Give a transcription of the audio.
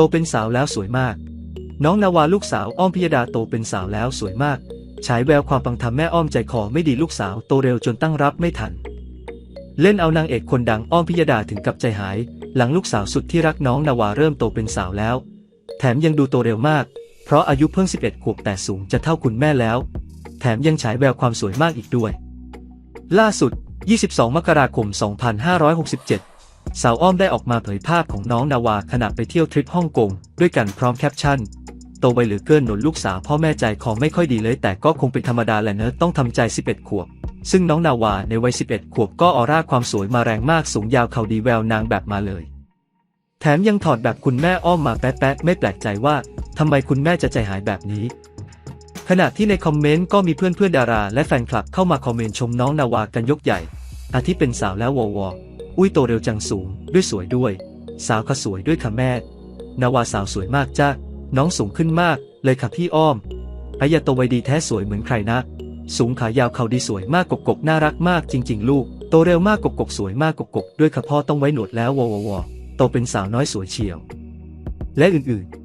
โตเป็นสาวแล้วสวยมาก น้องนาวาลูกสาวอ้อมพิยดาโตเป็นสาวแล้วสวยมากฉายแววความปังทำแม่อ้อมใจคอไม่ดีลูกสาวโตเร็วจนตั้งรับไม่ทัน เล่นเอานางเอกคนดังอ้อมพิยดาถึงกับใจหาย หลังลูกสาวสุดที่รักน้องนาวาเริ่มโตเป็นสาวแล้ว แถมยังดูโตเร็วมาก เพราะอายุเพิ่ง 11 ขวบแต่สูงจะเท่าคุณแม่แล้ว แถมยังฉายแววความสวยมากอีกด้วย ล่าสุด 22 มกราคม 2567 สาวอ้อมได้ออกมาเผยภาพของน้องนาวาขณะไปเที่ยวทริปฮ่องกงด้วยกันพร้อมแคปชั่นโตไวเหลือเกินหนุนลูกสาวพ่อแม่ใจคอไม่ค่อยดีเลย แต่ก็คงเป็นธรรมดาแหละเนอะต้องทำใจ 11 ขวบ ซึ่งน้องนาวาในวัย 11 ขวบก็ออร่าความสวยมาแรงมากสูงยาวเขาดีแววนางแบบมาเลย แถมยังถอดแบบคุณแม่อ้อมมาแป๊ะๆไม่แปลกใจว่าทำไมคุณแม่จะใจหายแบบนี้ ขณะที่ในคอมเมนต์ก็มีเพื่อนๆดารา และแฟนคลับเข้ามาคอมเมนต์ชมน้องนาวากันยกใหญ่ อาทิเป็นสาวแล้ววอวอ อุ้ยโตเร็วจังสูง ด้วยสวยด้วย สาวขะสวยด้วยค่ะแม่ นาวาสาวสวยมากจ้าน้องสูงขึ้นมาก เลยค่ะพี่อ้อมอายาโตไวดีแท้สวยเหมือนใครนะ สูงขายาวเขาดีสวยมากกกกน่ารักมากจริง ๆ ลูก โตเร็วมากกกกสวยมากกกกด้วยค่ะพ่อต้องไว้หนวดแล้ววววโตเป็นสาวน้อยสวยเฉียว และอื่นๆ